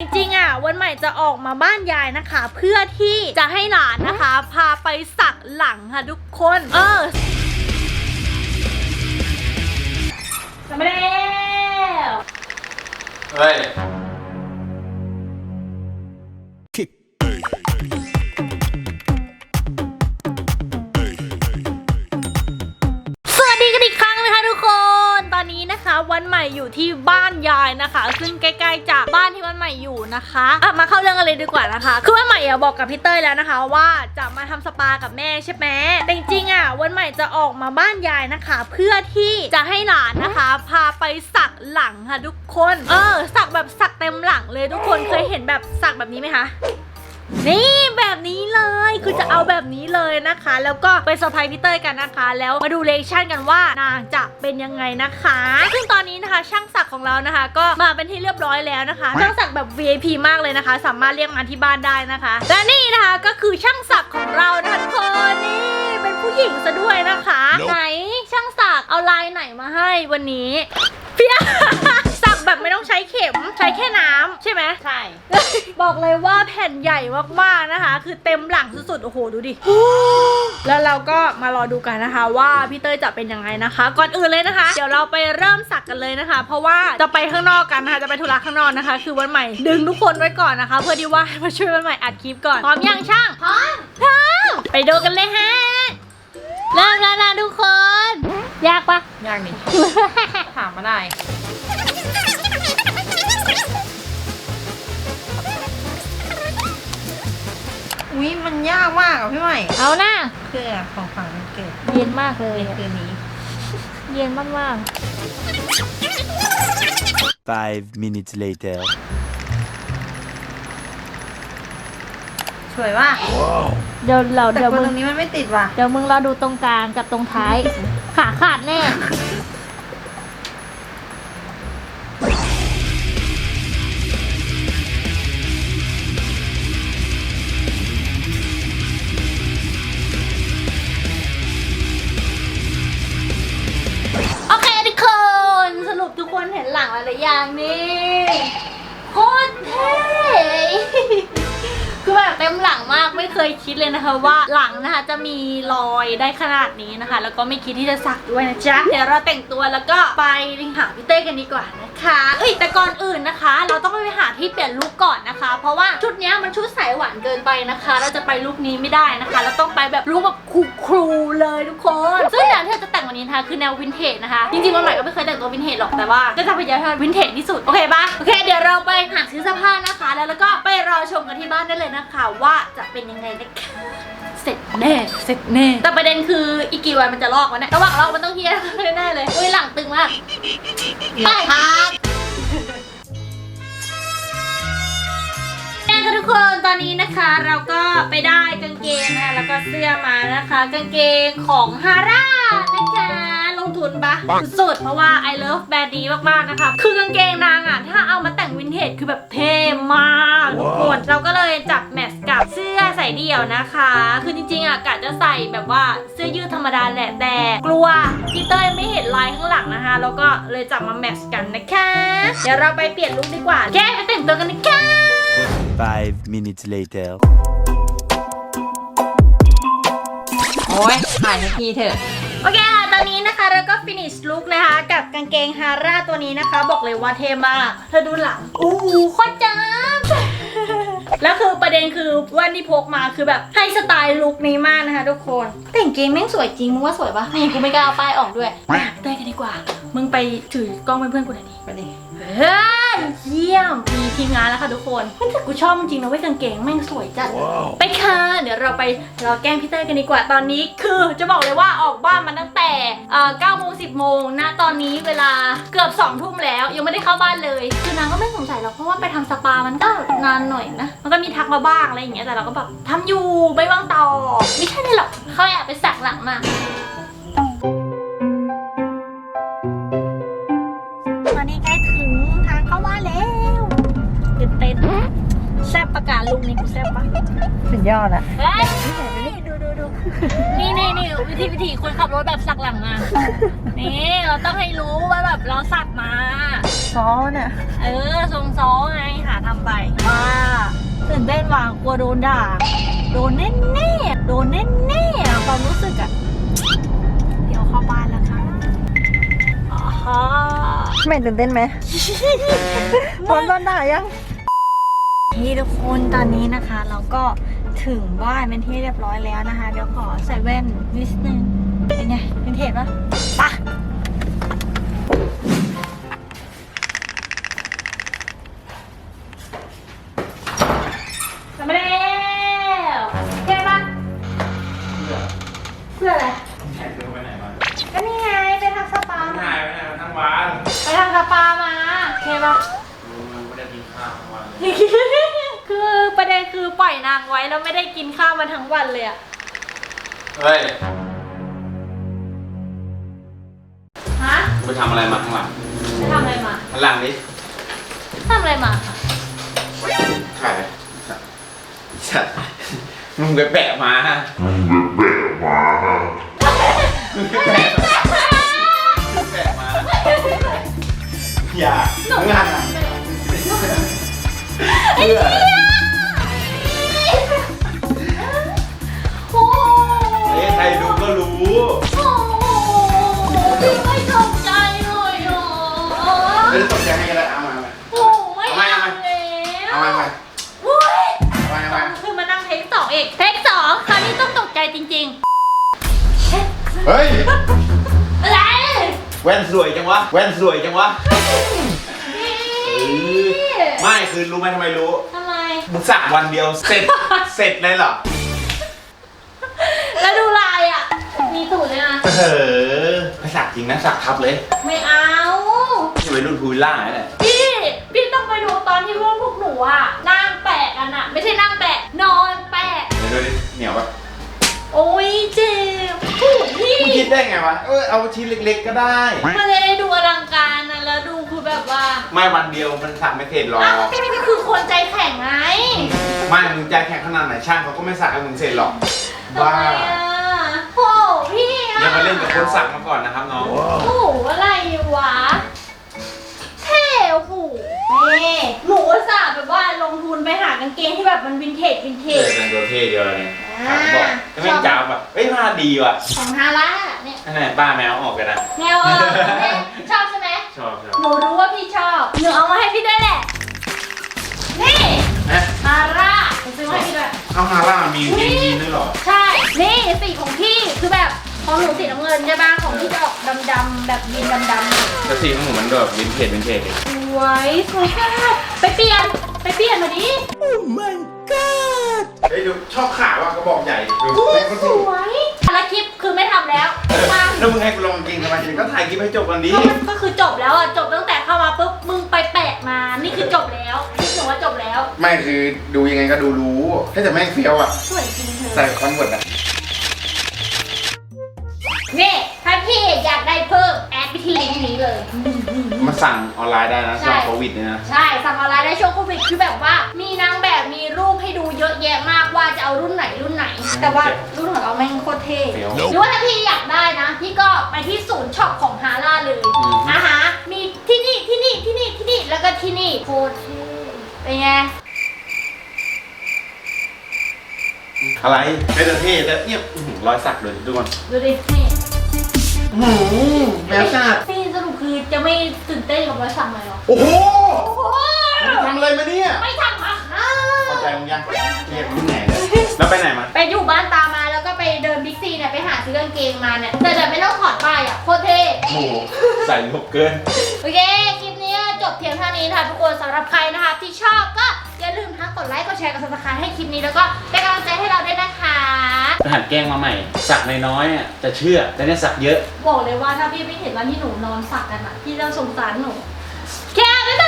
จริงๆอะวันใหม่จะออกมาบ้านยายนะคะ เพื่อที่จะให้หลานนะคะ พาไปสักหลังค่ะทุกคน เออทำไม่ได้เฮ้ย อยู่ที่บ้านยายนะคะ ซึ่งใกล้ๆจากบ้านที่วันใหม่อยู่นะคะอะมาเข้าเรื่องกันเลยดีกว่านะคะ คือวันใหม่อะบอกกับพี่เต้ยแล้วนะคะ ว่าจะมาทำสปากับแม่ใช่ไหมแต่จริงๆอะวันใหม่จะออกมาบ้านยายนะคะ เพื่อที่จะให้หลานนะคะ พาไปสักหลังค่ะทุกคน เออ สักแบบสักเต็มหลังเลยทุกคนเคยเห็นแบบสักแบบนี้ไหมคะ นี่แบบนี้เลยคือจะเอาแบบนี้เลยนะคะ แล้วก็ไปเซอร์ไพรส์พี่เต้ยกันนะคะ แล้วมาดูเลคชั่นกันว่านางจะเป็นยังไงนะคะซึ่งตอนนี้นะคะ ช่างสักของเรานะคะ ก็มาเป็นที่เรียบร้อยแล้วนะคะช่างสักแบบ VIP มากเลยนะคะ สามารถเรียกมาที่บ้านได้นะคะและนี่นะคะก็คือช่างสักของเรานะคะทุกคนนี่เป็นผู้หญิงซะด้วยนะคะ ไหนช่างสักเอาลายไหนมาให้วันนี้พี่สักแบบไม่ต้องใช้เข็มใช้แค่น้ำ ใช่ไหมใช่ บอกเลยว่าแผ่นใหญ่มากๆนะคะ คือเต็มหลังสุดๆ โอ้โห ดูดิ แล้วเราก็มารอดูกันนะคะ ว่าพี่เต้ยจะเป็นยังไงนะคะ ก่อนอื่นเลยนะคะ เดี๋ยวเราไปเริ่มสักกันเลยนะคะ เพราะว่าจะไปข้างนอกกันนะคะ จะไปธุระข้างนอกนะคะ คือวันใหม่ ดึงทุกคนไว้ก่อนนะคะ เพื่อที่ว่ามาช่วยวันใหม่อัดคลิปก่อน พร้อมยังช่าง พร้อม พร้อม ไปดูกันเลยฮะ เริ่มแล้วนะทุกคน ยากปะยากนิดถามมาได้ อุ้ยมันยากมากอะพี่ใหม่เอาหน้าคือของฝังมันเกิดเย็นมากเลยในคืนนี้ เย็นมากๆ Five minutes later. สวยว่ะเดี๋ยวเราแต่เดี๋ยวคนมึตรงงนี้มันไม่ติดว่ะ เดี๋ยวมึงรอดูตรงกลางกับตรงท้าย ขาขาดแน่ อย่างนี้ มหลังมากไม่เคยคิดเลยนะคะ ว่าหลังนะคะจะมีรอยได้ขนาดนี้นะคะ แล้วก็ไม่คิดที่จะสักด้วยนะจ๊ะเดี๋ยวเราแต่งตัวแล้วก็ไปหาพี่เต้กันดีกว่านะคะเอ้ยแต่ก่อนอื่นนะคะ เราต้องไปหาที่เปลี่ยนลุคก่อนนะคะ เพราะว่าชุดนี้มันชุดสายหวานเกินไปนะคะ เราจะไปลุคนี้ไม่ได้นะคะเราต้องไปแบบลุคแบบครูๆเลยทุกคนซึ่งแนวที่เราจะแต่งวันนี้นะคะคือแนววินเทจนะคะจริงๆวันใหม่ก็ไม่เคยแต่งตัววินเทจหรอกแต่ว่าก็จะพยายามให้วินเทจที่สุดโอเคปะโอเค เดี๋ยวเราไปหาซื้อเสื้อผ้านะคะ แล้วแล้วก็ไปรอชมกันที่บ้านได้เลยนะคะ ว่าจะเป็นยังไงนะคะ เสร็จแน่ เสร็จแน่ แต่ประเด็นคืออีกกี่วันมันจะลอกวะเนี่ยระหว่างลอกมันต้องเฮียแน่ๆเลย อุ้ยหลังตึงมากไปครับแน่ค่ะทุกคนตอนนี้นะคะเราก็ไปได้กางเกงนะคะแล้วก็เสื้อมานะคะ กางเกงของฮาร่านะคะลง ทุนปะสุดๆเพราะว่า I love แบรนด์นี้มากๆนะคะ คือกางเกงนางอะ ถ้าเอามาแต่งวินเทจคือแบบเท่มากทุกคนเราก็เลยจับแมทช์กับเสื้อใส่เดี่ยวนะคะ คือจริงๆอะกะจะใส่แบบว่าเสื้อยืดธรรมดาแหละแต่กลัวพี่เต้ยไม่เห็นลายข้างหลังนะคะ แล้วก็เลยจับมาแมทช์กันนะคะ เดี๋ยวเราไปเปลี่ยนลุคดีกว่าแกไปแต่งตัวกันนะคะ Five minutes later. โอ้ยถ่ายให้พี่เถอะ โอเคค่ะ ตอนนี้นะคะเราก็ finish look นะคะ กับกางเกงฮาร่าตัวนี้นะคะ บอกเลยว่าเท่มาก เธอดูหลังอู้หูโคตรจ้าบแล้วคือประเด็นคือแว่นที่พกมาคือแบบให้สไตล์ลุคนี้มากนะคะทุกคน แต่งเกงแม่งสวยจริงมึงว่าสวยปะนี่กูไม่กล้าเอาป้ายออกด้วยไปหาพี่เต้ยกันดีกว่า มึงไปถือกล้องเป็นเพื่อนกูหน่อยดิไปดิเฮ้ย เยี่ยมมีทีมงานแล้วค่ะทุกคนเฮ้ยแต่กูชอบจริงๆนะเว้ยกางเกงแม่งสวยจัด ไปค่ะ เดี๋ยวเราไปรอแกล้งพี่เต้ยกันดีกว่าตอนนี้ คือจะบอกเลยว่าออกบ้านมาตั้งแต่เอ่อ9โมง10โมงนะตอนนี้เวลาเกือบ2ทุ่มแล้ว ยังไม่ได้เข้าบ้านเลย คือนางก็ไม่สงสัยหรอกเพราะว่าไปทำสปามันก็นานหน่อยนะ มันก็มีทักมาบ้างอะไรอย่างเงี้ยแต่เราก็แบบทำอยู่ไม่ว่างต่อไม่ใช่เลยหรอกเขาแอบไปสักหลังมา เต้นแซ่บประกาศลุงนี่กูแซ่บปะสุดยอดอะเฮ้ยดูดูดูดูนี่นี่นี่วิธีวิธีคนขับรถแบบสักหลังมา นี่เราต้องให้รู้ว่าแบบเราสักมาซ้อเนี่ยเออทรงซ้อไงหาทำไปว่าตื่นเต้นว่ากลัวโดนด่า โดนแน่แน่ๆโดนแน่แน่ๆอะความรู้สึกอะเดี๋ยวเข้าบ้านแล้วค่ะอ๋อฮะไม่ตื่นเต้นไหมตอนตอนด่ายัง นี่ทุกคนตอนนี้นะคะเราก็ถึงบ้านเป็นที่เรียบร้อยแล้วนะคะ เดี๋ยวขอใส่แว่นนิดนึงเป็นไงเป็นเทปปะปะทำไปแล้วเท่ปะเพื่ออะไรแขกเธอไปไหนมาก็นี่ไงไปทำสปาไม่มาหายไปไหนมาทั้งวันไปทำสปามาเท่ปะ มันไม่ได้กินข้าวทั้งวันเลย คือประเด็นคือ ปล่อยนางไว้แล้วไม่ได้กินข้าวมาทั้งวันเลยอะเฮ้ยฮะไปทำอะไรมาข้างหลังไปทำอะไรมาข้างหลังนี้ทำอะไรมาใครสัตว์มึงไปแปะมามึงไปแปะมามึงไปแปะมาอย่ามึงหันอะเพื่อ จจริงๆเฮ้ยอะไร แว่นสวยจังวะ แว่นสวยจังวะไม่คือรู้ไหมทำไมรู้ทำไม มึงสักวันเดียวเสร็จ เสร็จเลยเหรอ แล้วดูลายอะ มีสูตรเลยนะ เออไปสักจริงนะสักทับเลยไม่เอาจะไปรุ่นพูล่าเนี่ยพี่ พี่ต้องไปดูตอนที่พวกพวกหนูอะนั่งแปะกันอะ ไม่ใช่นั่งแปะ นอนแปะ เดี๋ยวดูดิเหนียวปะ โอ้ยเจ็บพูดพี่ มึงคิดได้ไงวะ เออเอาชิ้นเล็กๆก็ได้ มันจะได้ดูอลังการนะแล้วดูคือแบบว่าไม่วันเดียวมันสักไม่เสร็จหรอก อ้าวคือคนใจแข็งไงไม่มึงใจแข็งขนาดไหนช่างเขาก็ไม่สักให้มึงเสร็จหรอก ทำบ้าไมอะโอ้พี่อะอย่ามาเล่นกับคนสักมาก่อนนะครับน้อง โอ้โหอะไร ดีว่ะของฮาร่าเนี่ยนั่นแหละป้าแมวออกกันนะแนวเออเนี่ยชอบใช่ไหมชอบชอบหนูรู้ว่าพี่ชอบหนูเอามาให้พี่ด้วยแหละ นี่เอ๊ะฮาร่าหนูซื้อมาให้พี่ด้วยเอาฮาร่ามีจริงๆด้วยเหรอ ใช่ นี่สีของพี่คือแบบของหนูสีน้ำเงินใช่ปะของพี่จะออกดำๆแบบยีนดำๆแต่สีของหนูมันแบบวินเทจวินเทจเลยสวยสวยมากไปเปลี่ยนไปเปลี่ยนมาดิเฮ้ยดูชอบขาว่ะกระบอกใหญ่ดูอู้แม่งก็สถูกวย แล้วมาแล้วมึงให้กูลงกางเกงทำไมถึงก็ถ่ายคลิปให้จบกันดิก็มันก็คือจบแล้วอะจบตั้งแต่เข้ามาปุ๊บมึงไปแปะมา นี่คือจบแล้วคลิปหนูว่าจบแล้ว ไม่คือดูยังไงก็ดูรู้ถ้าจะแม่งเฟี้ยวอะสวยจริงเธอใส่คอนเวิร์ตอะ นี่ถ้าพี่อยากได้เพิ่มแอด ไปที่ลิงก์นี้เลย มาสั่งออนไลน์ได้นะใช่ช่วงโควิดเนี่ยนะ ใช่ สั่งออนไลน์ได้ช่วงโควิดคือแบบว่า มีนางแบบมีรูปให้ดูเยอะแยะมากว่าจะเอารุ่นไหนรุ่นไหน แต่ว่ารุ่นของเราแม่งโคตรเท่เฟี้ยว หรือว่าถ้าพี่อยากได้นะพี่ก็ไปที่ศูนย์ช็อปของฮาร่าเลยอืมนะคะมีที่นี่ที่นี่ที่นี่ที่นี่แล้วก็ที่นี่โคตรเท่เป็นไงอะไรเป็นแต่เท่แต่เนี่ยอื้อหือรอยสักเลยทุกคนดูดินี่หืมแมวสักนี่สรุปคือจะไม่ ตื่นเต้นกับรอยสักเลยเหรอโอ้โหโอ้โหมึงทำอะไรมาเนี่ยไม่ทำค่ะเข้าใจมึงยังเรียกมึงไหนเลยแล้วไปไหนมา ไปอยู่บ้านตามาแล้วก็ไปเดินบิ๊กซีเนี่ยไปหาซื้อกางเกงมาเนี่ยแต่แต่ไม่ต้องถอดป้ายอะโคตรเท่โอ้โหใส่ลบเกิน โอเคคลิปนี้จบเพียงเท่านี้นะคะทุกคนสำหรับใครนะคะที่ชอบก็ อย่าลืมทั้งกดไลค์กดแชร์กดซับสไครต์ให้คลิปนี้แล้วก็เป็นกำลังใจให้เราด้วยนะคะทหารแกล้งมาใหม่ สักน้อยๆอะจะเชื่อ แต่เนี่ยสักเยอะ บอกเลยว่าถ้าพี่ไม่เห็นวันที่หนูนอนสักกันอะพี่จะสงสารหนูแค่บ๊ายบาย